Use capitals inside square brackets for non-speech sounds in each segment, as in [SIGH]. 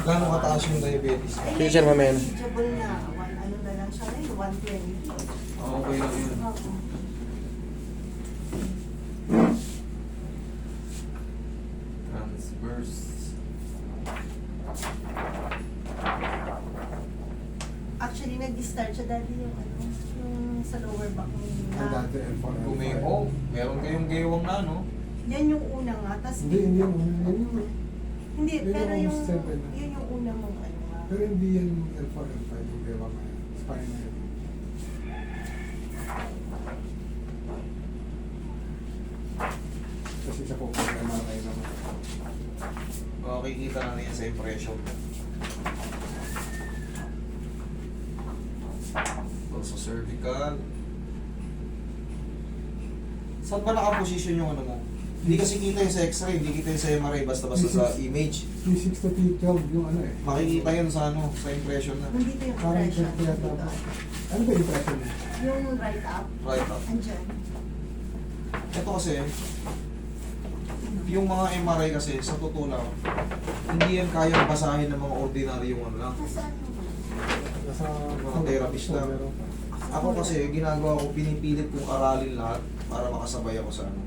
Gano'ng kataas yung diabetes? Sir, mamaya na. manageable na. One, ano na lang siya ngayon, 120. Ah, Okay lang yun. Oo. Transverse. Actually, nag-start siya dati yung ano, yung sa lower back mo. Ang dati L4, L5. Kung may, oh, meron kayong gaywang na, no? Yan yung una nga. Tas, Hindi, hindi yung, yun yung, Hindi, Yun pero yung yung, seven na. yun yung una mong ano pero hindi yan yung L4, L5 yung gawa na yan. Spine na. Kasi siya po pag MRI naman. Makikita na yan sa impression. Also cervical. Saan ba nakaposition yung ano mo? Hindi kasi kita yung sa x-ray, hindi kita yung sa MRI, basta-basta sa image. T6 to T12 yung ano eh. Makikita yun sa ano, sa impression na. Nandito yung Parang impression. kaya dito. tama. Ano ba yung impression niya? Yung right up, Right up. andyan. Ito kasi, yung mga MRI kasi, sa totoo lang, hindi yan kayang basahin ng mga ordinaryong ano lang. Nasaan mo ba? Nasa Mga therapist lang. Ako kasi, ginagawa ko, pinipilit kong aralin lahat para makasabay ako sa ano.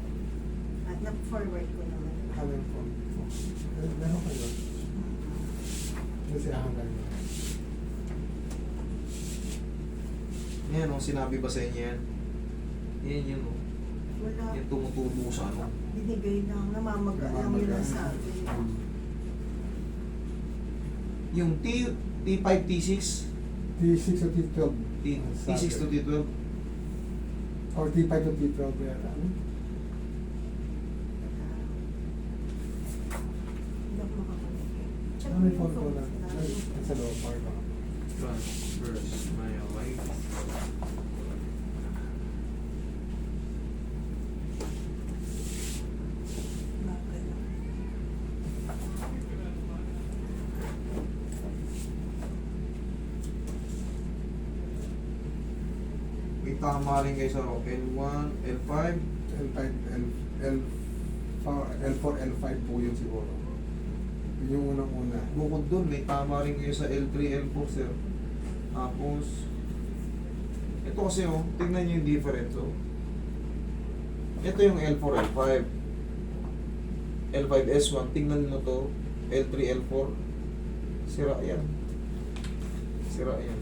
Na-forward ko naman. Ano yung phone? Eh, Meron kayo. Kasi hanggang yun. Yan o, sinabi ba sa inyo yan? Yan yun o. Wala. Yan tumutubo sa ano. Binigay lang. Namamaga lang yun ang sabi. Yung T, T5, T6, T6 to T12. T, T6 to T12, Or T5 to T12 yan. Ano? Hindi ako makakonect. Yung phone ko na? Ay, Sa loob part ko. transverse myelitis. May tama rin kayo sa L1, L5. L5, L, L, L4, L5 po yun siguro. Yun yung unang-una. Bukod dun, may tama rin kayo sa L3, L4, sir. Tapos, ito kasi oh, tingnan nyo yung difference oh. Ito yung L4, L5. L5, S1, tingnan mo to. L3, L4. Sira yan. Sira yan.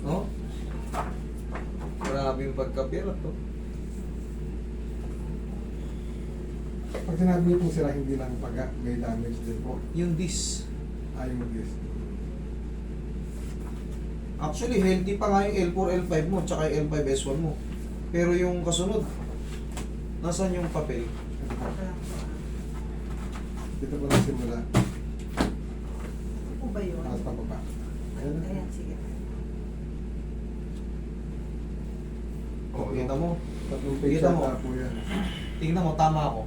No? Grabe yung pagkapira to. Pag sinabi niyo po sila hindi lang paga, may damage din po. Yung dis. Ayaw mo this. Actually, healthy pa nga yung L4, L5 mo, tsaka yung L5, S1 mo. Pero yung kasunod, nasan yung papel? Dito po nagsimula. Po ba yun? Taas pa baba. Ayan. Ayan, sige. O, kita mo. Tatlong page Kita mo. yata po yan. Tingnan mo, tama ako.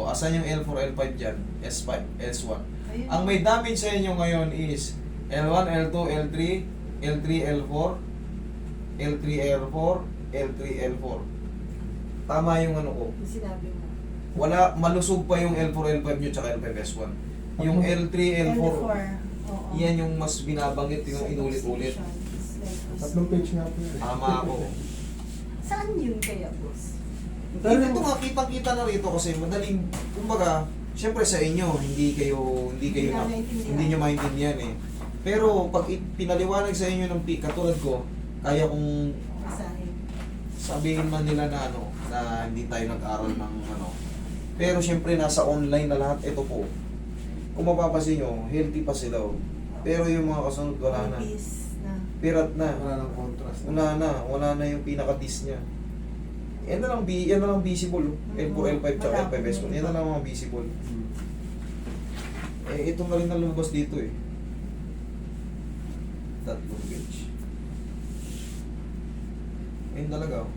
O, asan yung L4, L5 dyan? S5, S1. Ayun. Ang may damage sa inyo ngayon is L1, L2, L3, L3, L4, L3, L4, L3, L4. Tama yung ano ko. Sinabi mo. Wala, malusog pa yung L4, L5 nyo, tsaka L5, S1. Yung L3, L4, Oo. yan yung mas binabanggit yung inulit-ulit. Tatlong page nga po. Tama ako. Saan yun kaya, boss? Pero ito nga, kitang-kita na rito kasi madaling, kumbaga, syempre sa inyo, hindi kayo, hindi kayo na, Hindi nyo maintindihan eh. Pero pag pinaliwanag sa inyo ng katulad ko, kaya kong sabihin man nila na ano, na hindi tayo nag-aral ng ano. Pero syempre nasa online na lahat, ito po. Kung mapapansin nyo, healthy pa sila. oh. Pero yung mga kasunod, wala na. Pirat na. Wala nang contrast. Wala na, wala na yung pinaka-dis niya. Yan na lang, bi- yan na lang visible. oh. L4, L5, tsaka Wala L5, po S1. na Yan na lang mga visible. Eh, ito na rin na lumabas dito eh. Tatlong page. Ayun talaga oh.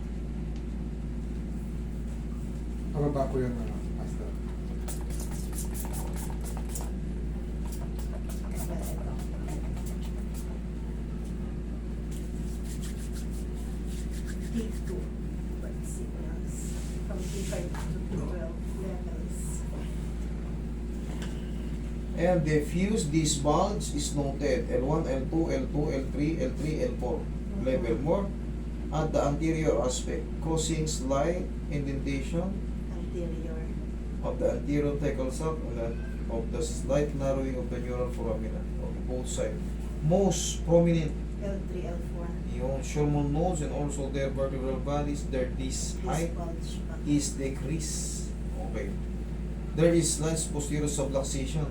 Pababa po yung ano, master. Iba ito. T2. But signals. From T5 to T12 levels. And diffuse, this bulge is noted. L1, L2, L2, L3, L3, L4. Level more at the anterior aspect, causing slight indentation Anterior. of the anterior and the- of the slight narrowing of the neural foramina on both sides. Most prominent L3, L4. yung Sherman nodes and also their vertebral bodies, their disc This height bulge. Is decreased. Okay. There is slight posterior subluxation.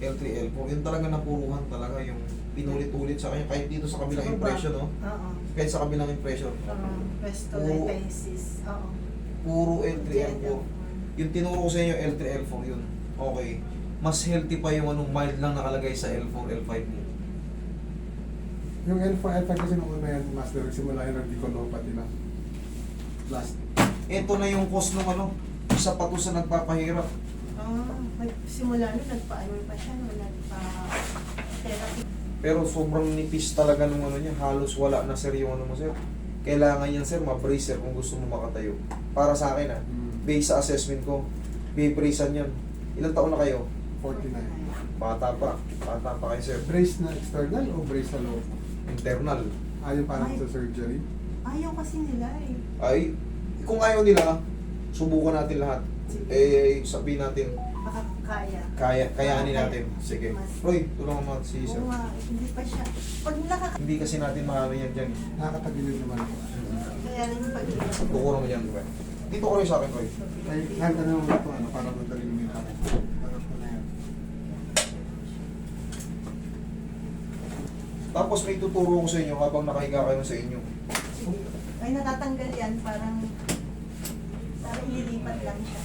L3, L4. Yun talaga napuruhan talaga yung pinulit-ulit sa kanya. Kahit dito sa kabilang Sa impression, no? Oo. Kahit sa kabilang impression. Um, Vestoletiasis. Oo. Puro L3, L4. Yung tinuro ko sa inyo, L3, L4 yun. Okay. Mas healthy pa yung anong mild lang nakalagay sa L4, L5 mo. Yung L4, L5 kasi nung una yan, master, simula yung radiculopathy na. Last. Ito na yung cause ng ano, isa pa to sa nagpapahirap. Ah, nagsimula nun, nagpa-ano pa siya, no? nagpa-therapy. Pero sobrang nipis talaga nung ano niya, halos wala na sir yung ano mo sir. Kailangan yan sir, ma-brace sir kung gusto mo makatayo. Para sa akin ah, Mm, based sa assessment ko, bibracean yan. Ilang taon na kayo? 49. Bata pa. Bata pa kayo sir. Brace na external o brace sa loob? Internal. Ayaw parang Ay. sa surgery. Ayaw kasi nila eh. Ay, kung ayaw nila, subukan natin lahat. Eh, sabihin natin, Baka kaya. kaya, kayanin natin. Sige. Roy, tulungan mo si sir. Oo nga, hindi pa siya. Pag nakaka... Hindi kasi natin maano yan dyan. eh. Nakakatagilid naman. Kaya lang yung pag Tuko naman yan, Roy. Dito ko rin sa akin, Roy. Ay, kahit ano naman ito, ano, para madali namin ako. Parang ko na yan. Tapos may tuturo ko sa inyo habang nakahiga kayo sa inyo. Ay, natatanggal yan, parang... Parang ililipat lang siya.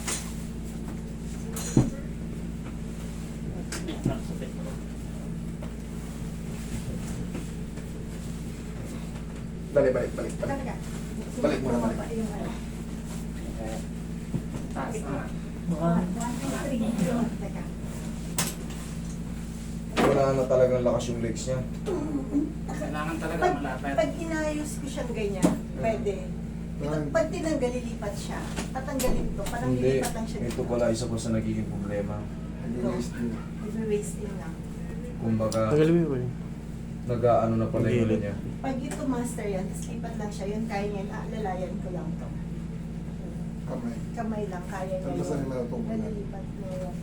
Dali, balik, balik, balik. Talaga. Balik mo na, balik. Yung ano. Taas na. One, two, three. Yun, Teka. Wala na talagang lakas yung legs niya. Kailangan talaga Pag, malapit. pag inayos ko siyang ganyan, pwede. Ito, Parang- pag tinanggal, lilipat siya. Tatanggalin ko, parang Hindi. lilipat lang siya. Ito pala isa pa sa nagiging problema. Din. I-wasting lang. Kumbaga, Tagalin mo yun. nag-ano na pala yung ano niya. Pag ito master yan, tapos lipat lang siya, yun kaya niya, ah, lalayan ko lang to. Kamay. Kamay lang, kaya niya saan yung matutunan? Nalilipat mo yun.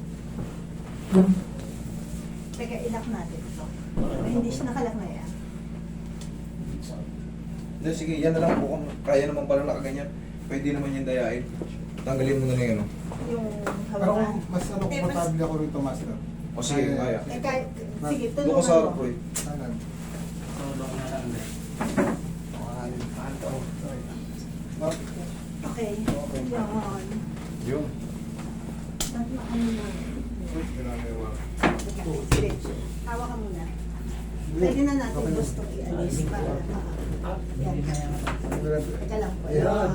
Teka, ilak natin ito. Ay, hindi siya nakalak na yan. Hindi, sige, yan na lang po kung kaya naman pala nakaganyan. Pwede naman yung dayain. Tanggalin mo na lang yun. oh. Yung Pero hawakan. kung mas ano, Eh, mas- komportable ako rito, master. O sige, kaya. Eh, kahit, sige, Doon ko tulungan sa mo. harap, Roy. Kanan. Tulong na lang din. Ano? Sorry. Okay. Okay. Yan. Yun. Ba't maano na? Ginagawa. Sige, hawa ka muna. Pwede na natin Okay. gusto i-alis para ah, yan. Teka lang po. Yan.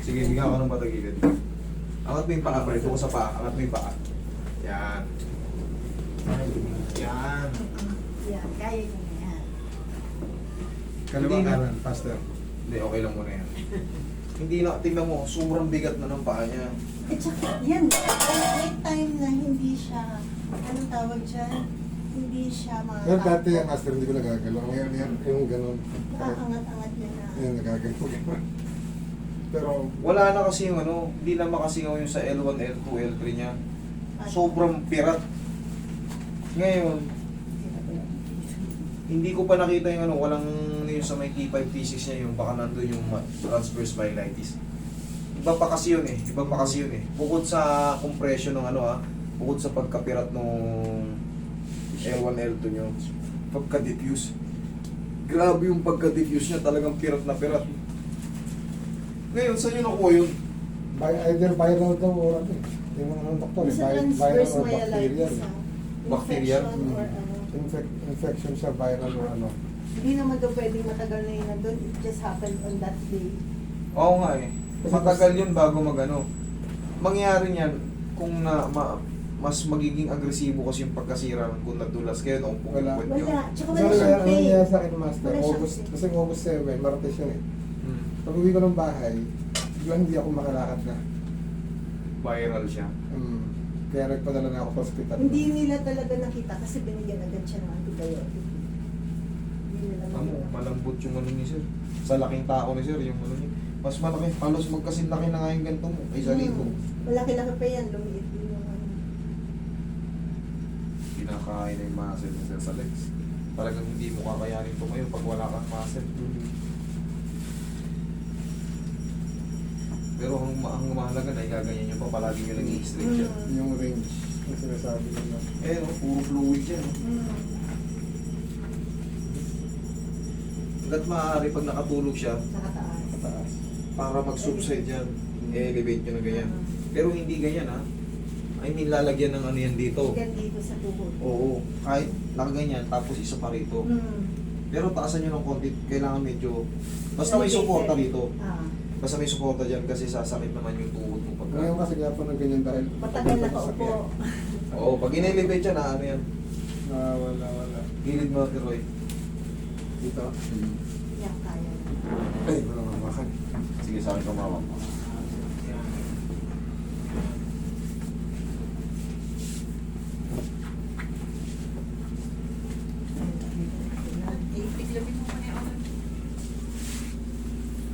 Sige, bigyan ka ng patagilid. Angat mo yung paa, Roy. Doon ko sa paa. Angat mo yung paa. Yan. Yan. Yan, kaya niyo na yan. Kaliwa kanan, faster. Hindi, okay lang muna yan. Hindi na, tingnan mo, sobrang bigat na ng paa niya. At saka, yan, may time na hindi siya, anong tawag dyan? Hindi siya mga... Pero dati yung master, hindi ko nagagalaw. Ngayon yan, yung ganun. Nakaangat-angat niya na. Yan, nagagalaw. [LAUGHS] Pero, Wala na kasi yung ano, hindi na makasingaw yung sa L1, L2, L3 niya. Sobrang pirat. Ngayon, hindi ko pa nakita yung ano, walang ano yung sa may T5, T6 niya yung baka nandun yung transverse myelitis. Iba pa kasi yun eh, iba pa kasi yun eh. Bukod sa compression ng ano ah, bukod sa pagkapirat nung L1, L2 nyo, pagka-diffuse. Grabe yung pagka-diffuse niya, talagang pirat na pirat. Ngayon, saan yun nakuha yun? by, either viral daw or ano eh. Yung mga ng doktor, eh, vi- viral transverse or bacterial. Bacterial? Infection or Mm. ano. Infec- infection siya, viral or ano. Hindi naman daw pwedeng matagal na yun nandun. It just happened on that day. Oo nga eh. Matagal yun bago magano. Mangyayari niyan kung na ma, mas magiging agresibo kasi yung pagkasira kung nadulas kayo nung Wala. pumipot nyo. Wala. Tsaka wala ano siyang ano nangyayari sa akin, Master? Wala siyang August, pain. kasi August 7, Martes yun eh. Hmm. Pag uwi ko ng bahay, biglang hindi ako makalakad na. Viral siya. Um, Kaya nagpadala na ako sa hospital. Hindi nila talaga nakita kasi binigyan agad siya ng antibiotic. Hindi nila Ano, makita. malambot yung ano ni sir. Sa laking tao ni sir, yung ano niya. Mas malaki, halos magkasinlaki na nga yung ganito mo kaysa rito. Hmm. Malaki-laki pa yan, lumiit din yung ano. Kinakain na yung muscle ni sir sa legs. Talagang hindi mo kakayanin tumayo pag wala kang muscle. Pero ang, ang mahalaga na igaganyan nyo pa, palagi nyo lang i-stretch yan. Mm. Yung range na sinasabi nila. Eh, no, puro fluid yan. no? Hmm. Hanggat maaari pag nakatulog siya, Sa kataas. Pataas. para mag-subside yan, i-elevate nyo na ganyan. Ah. Pero hindi ganyan ha. I mean, lalagyan ng ano yan dito. Hanggang dito sa tuhod. Oo, kahit nakaganyan, tapos isa pa rito. Hmm. Pero taasan nyo ng konti, kailangan medyo... Basta may suporta rito. Ah. Basta may suporta dyan kasi sasakit naman yung tuhod mo pagka... Ngayon kasi nga po na ganyan dahil Matagal nakaupo. [LAUGHS] Oo, pag in-elevate yan, ah, ano yan? Ah, wala, wala. Gilid mo, Tiroy. Dito. Yan kaya. Ay, wala nga makan. Sige, sa akin tumawag.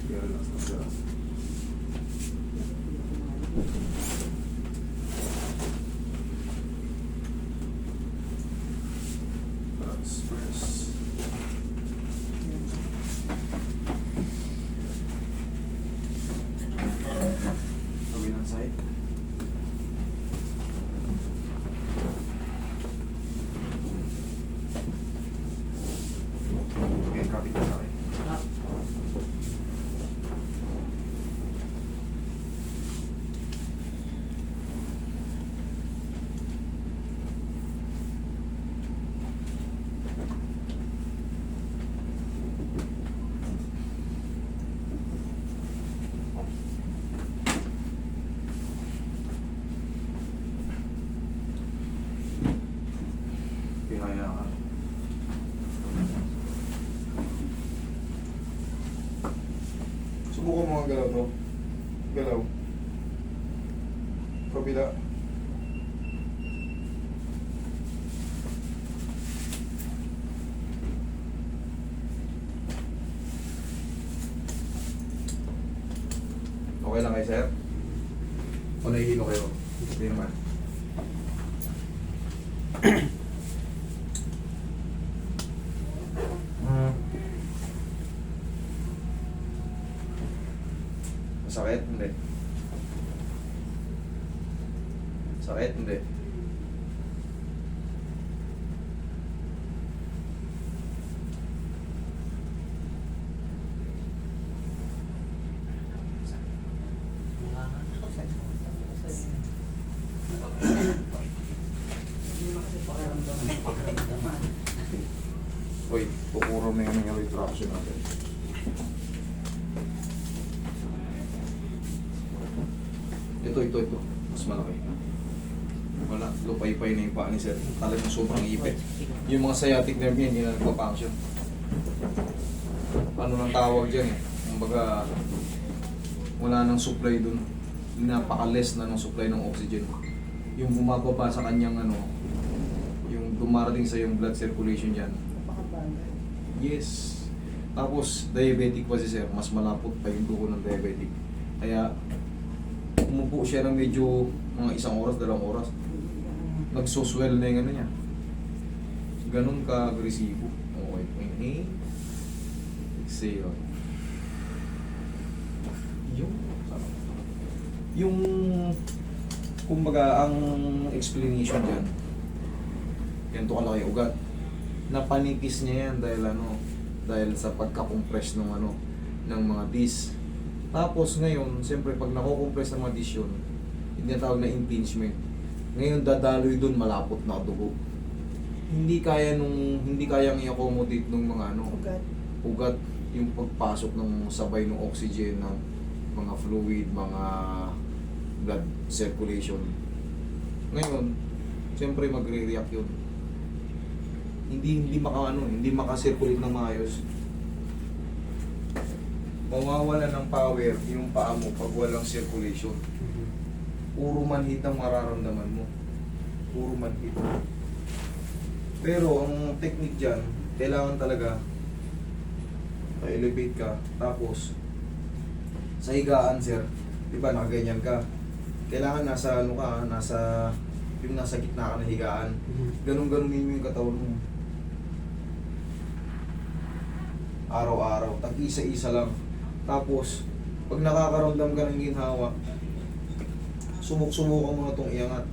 Kaya relax na sila. That's stress. Gawin ang side. Okay, kapit na tayo. Kaya ka. Subukan mo ang galaw, bro. Galaw. Kabila. Okay lang kayo, sir? O nahihilo kayo? Hindi naman. Masakit? Hindi. Sakit? Hindi. Uy, pupuro na yung retraction natin. Ito, ito, ito. Mas malaki. Wala, lupay-pay na yung paa ni sir. Talagang sobrang ipit. Yung mga sciatic nerve niya, hindi na nagpa-function. Ano nang tawag dyan eh? Kumbaga, wala nang supply dun. Napaka-less na ng supply ng oxygen. Yung bumababa sa kanyang ano, yung dumarating sa yung blood circulation dyan. Yes. Tapos, diabetic pa si sir. Mas malapot pa yung dugo ng diabetic. Kaya, umupo siya ng medyo mga isang oras, dalawang oras. Nagsuswell na yung ano niya. Ganun ka-agresibo. Okay. Inhale. Exhale. Yung, yung, kumbaga, ang explanation dyan, ganito kalaki ugat. Napanipis niya yan dahil ano, dahil sa pagka-compress ng ano, ng mga disc. Tapos ngayon, siyempre pag nako-compress ng mga disc yun, hindi tawag na impingement. Ngayon dadaloy doon malapot na dugo. Hindi kaya nung hindi kayang i-accommodate ng mga ano, Ugat. ugat yung pagpasok ng sabay ng oxygen ng mga fluid, mga blood circulation. Ngayon, siyempre magre-react yun. Hindi hindi maka ano, hindi maka-circulate ng maayos. Mawawala ng power yung paa mo pag walang circulation. Puro manhit ang mararamdaman mo. Puro manhid. Pero ang technique dyan, kailangan talaga elevate ka. Tapos, sa higaan, sir, di ba, nakaganyan ka. Kailangan nasa, ano ka, nasa, yung nasa gitna ka ng higaan. Ganun-ganunin mo yung katawan mo. Araw-araw. Tag isa-isa lang. Tapos, pag nakakaramdam ka ng ginhawa, sumuk-sumukan mo na itong iangat.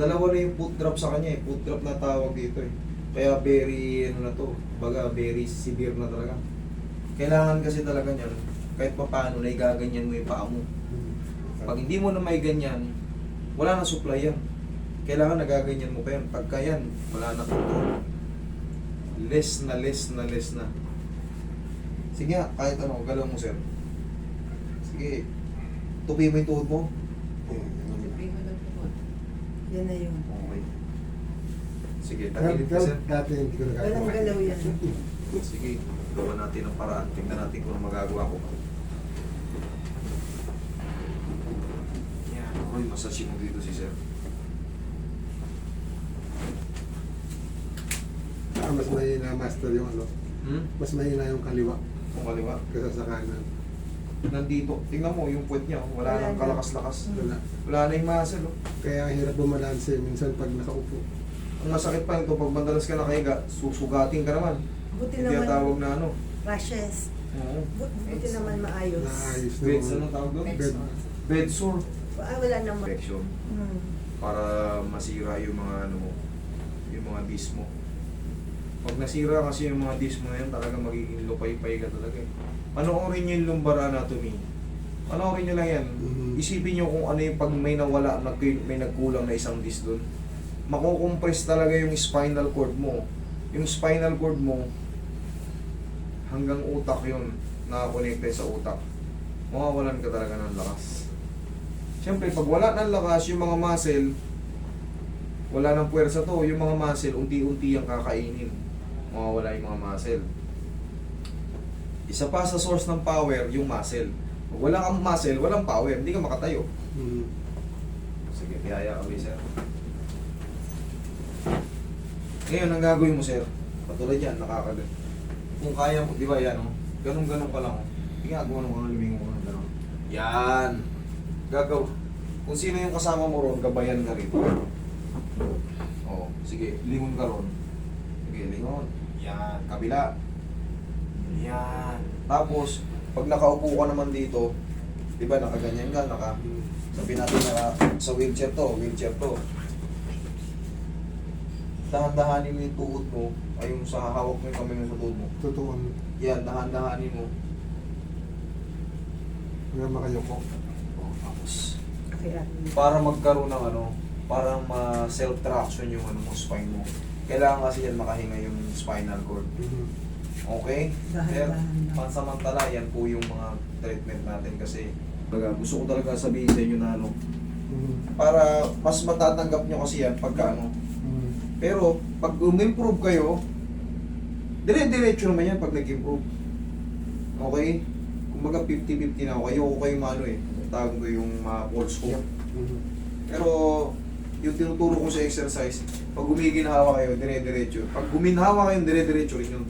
Dalawa na yung foot drop sa kanya eh. Foot drop na tawag dito eh. Kaya very, ano na to, baga very severe na talaga. Kailangan kasi talaga niyan, kahit pa paano na igaganyan mo yung paa mo. Pag hindi mo na may ganyan, wala na supply yan. Kailangan nagaganyan mo pa yan. Pagka yan, wala na control. Less na less na less na. Sige nga, kahit ano, galaw mo sir. Sige, tupi mo yung tuhod mo. Yan na yun. Okay. Sige, tagilid ka sir. dati hindi ko Walang nagagawa. galaw yan. Sige, gawa natin ang paraan. Tingnan natin kung ano magagawa ko. Yan, okay, massage mo dito si sir. Ah, mas mahina master yung ano. Hmm? Mas mahina yung kaliwa Kung kaliwa. kaysa sa kanan. Nandito, tingnan mo yung puwet niya. oh. Wala, Wala nang na. kalakas-lakas. Wala. Wala na yung muscle. Oh. Kaya ang hirap bumalanse minsan pag nakaupo. Ang masakit pa ito, pag madalas ka nakahiga, susugating ka naman. Buti Hindi naman, tawag na ano. rashes. Oo. Bu- Buti naman maayos. Naayos na Beds, ano tawag doon? Bed. Bed sore. Ah, wala naman. Infection. Hmm. para masira yung mga ano mo, yung mga disc mo. Pag nasira kasi yung mga disc mo na yan, talaga magiging lupay-pay ka talaga eh. Panoorin nyo yung lumbar anatomy. Panoorin nyo lang yan. Mhm. Isipin nyo kung ano yung pag may nawala, nag may nagkulang na isang disc doon. Makukompress talaga yung spinal cord mo. Yung spinal cord mo, hanggang utak yun, nakakonekte sa utak. Mawawalan ka talaga ng lakas. Siyempre, pag wala ng lakas, yung mga muscle, wala ng puwersa to. Yung mga muscle, unti-unti ang kakainin. Mawawala yung mga muscle. Isa pa sa source ng power, yung muscle. Pag wala kang muscle, walang power. Hindi ka makatayo. Mhm. Sige, biyaya kami, sir. Ngayon, ang gagawin mo, sir, patulad yan, nakakagal. Kung kaya mo, di ba yan, oh? Ganun-ganun ka lang, oh. Mo ng mga lumingo mo ng ganun. Yan. Gagaw. Kung sino yung kasama mo ron, gabayan ka rin. Oh, sige, lingon ka ron. Sige, lingon. Yan, kabila. Yan. Tapos, pag nakaupo ka naman dito, di ba, nakaganyan ka, naka, sabi natin na sa wheelchair to, wheelchair to. Dahan-dahanin mo yung tuhod mo, ay yung sa hawak mo yung kamay mo sa tuhod mo. Totoo. Yan, dahan-dahanin mo. Hanggang makayoko. Oh, tapos, Kaya, para magkaroon ng ano, para ma-self-traction yung ano mo, spine mo. Kailangan kasi yan makahinga yung spinal cord. Mhm. Okay? Pero, pansamantala, yan po yung mga treatment natin kasi Baga, gusto ko talaga sabihin sa inyo na ano, Mhm. para mas matatanggap nyo kasi yan pagka ano, Mhm. Pero, pag um-improve kayo, dire-diretso naman yan pag nag-improve. Okay? Kumbaga 50-50 na ako. Ayoko kayo maano eh. Tawag ko yung mga false hope. Mhm. Pero, yung tinuturo ko sa exercise, pag gumiginhawa kayo, dire-diretso. Pag guminhawa kayo, dire-diretso rin yun.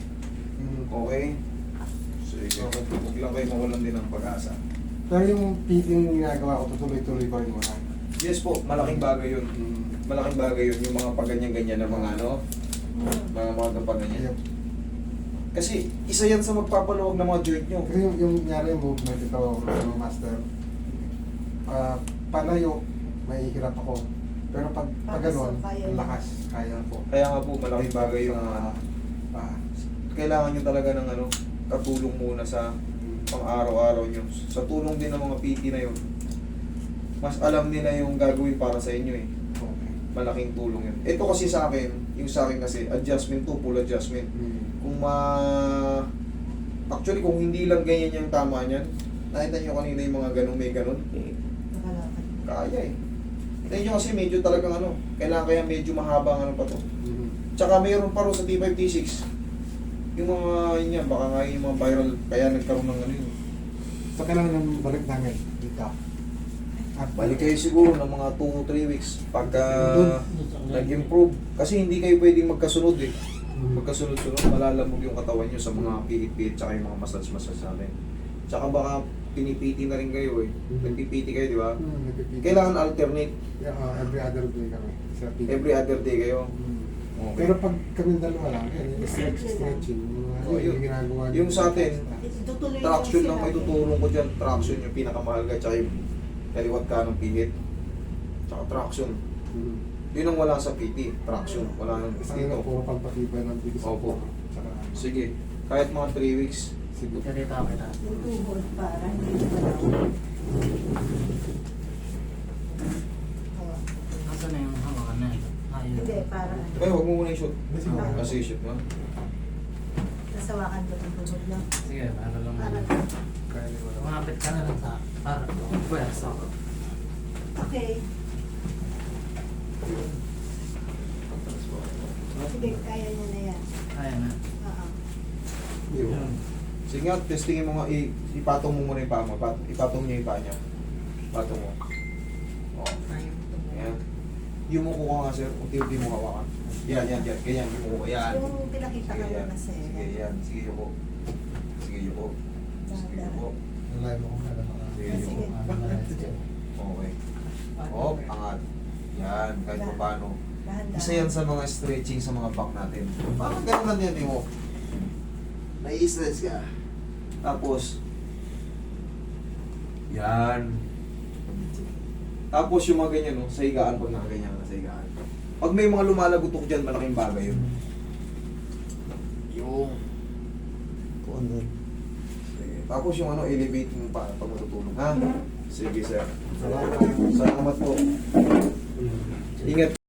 Mhm. Okay? Sige. Huwag lang kayo mawalan din ng pag-asa. Pero yung yung ginagawa ko, tutuloy-tuloy ko rin muna. Yes po, malaking bagay yun. Mhm. Malaking bagay yun. Yung mga pag-ganyan-ganyan na mga ano, hmm. mga mga ganyan. Yep. Kasi isa yan sa magpapaluwag ng mga joint nyo. Kasi yung, yung nangyari yung movement ito, master, ah palayo, may hirap ako. Pero pag, pag kaya ang lakas, kaya ko. Kaya nga po, malaking bagay yung ano, ah, kailangan nyo talaga ng ano, katulong muna sa pang araw-araw nyo. Sa tulong din ng mga PT na yun, mas alam nila yung gagawin para sa inyo eh. Okay. Malaking tulong yun. Ito kasi sa akin, yung sa akin kasi, adjustment to, full adjustment. Mhm. Kung ma... Actually, kung hindi lang ganyan yung tama niyan, nakita nyo kanina yung mga ganun, may ganun, kaya eh. Tingnan nyo kasi medyo talagang ano, kailangan kaya medyo mahaba ang ano pa to. Mhm. Tsaka mayroon pa rin sa T5, T6. Yung mga, yun yan, baka nga yung mga viral, kaya nagkaroon ng ano yun. So kailangan ng balik namin dito. Balik kayo siguro ng mga 2-3 weeks pagka nag-improve. Kasi hindi kayo pwedeng magkasunod eh. Mm. Magkasunod-sunod, malalamog yung katawan nyo sa mga pihit-pihit tsaka yung mga massage-massage natin. Tsaka baka pinipiti na rin kayo eh. Nagpipiti kayo, di ba? Nagpipili. Kailangan alternate. Yeah, uh, every other day kami. Sa. Every other day kayo. Hmm. Okay. Pero pag kami dalawa lang, yan, yung stretch, stretching, yung, Oh, yung, yun. ginagawa Yung nyo. sa atin, Traction lang may tutulong ko dyan. Traction yung pinakamahal ka. Tsaka yung kaliwat ka ng pihit. Tsaka traction. Hmm. Yun ang wala sa PT. Traction. Wala nang dito. ano, puro pagpatibay ng bilis. Opo. Tsaka, Sige. Kahit mga 3 weeks. Sige. Ito dito ako. Yung tuhod para hindi Asa na yung hawakan na ito? Ayun. Hindi, para Ay, huwag mo muna i-shoot. Kasi i-shoot mo. nasawakan ko ng tuhod lang. Sige, para lang. Wala. Kumapit ka na lang sa para pwersa ako. Okay. Sige, kaya niya na yan. Kaya na. Oo. Yun. Sige nga, testingin mo nga. Ipatong mo muna yung paa mo. Ipat- ipatong niya yung paa niya. Patong mo. Oo. Ayan. Yumuko ka nga, sir. Unti-unti mo hawakan. Yan, yan, yan. Ganyan, yumuko. Yan. Yung pinakita ka yan. mo kasi. Sige, yan. Sige, yuko. Sige, yuko. Sige, yuko. Nalay mo kung ano mga. Sige, Sige. yuko. Okay. Oh, angat. Yan, kahit pa paano. Isa yan sa mga stretching sa mga back natin. Parang ganun lang yan, mo. Nai-stretch ka. Tapos, yan. Tapos yung mga ganyan, no, sa higaan, pag nakaganyan ka sa higaan. Pag may mga lumalagutok dyan, malaking bagay yun. Yung... Kung ano. Tapos yung ano, elevate mo pa pag matutulog, ha? Sige, sir. Salamat. Salamat po. Ingat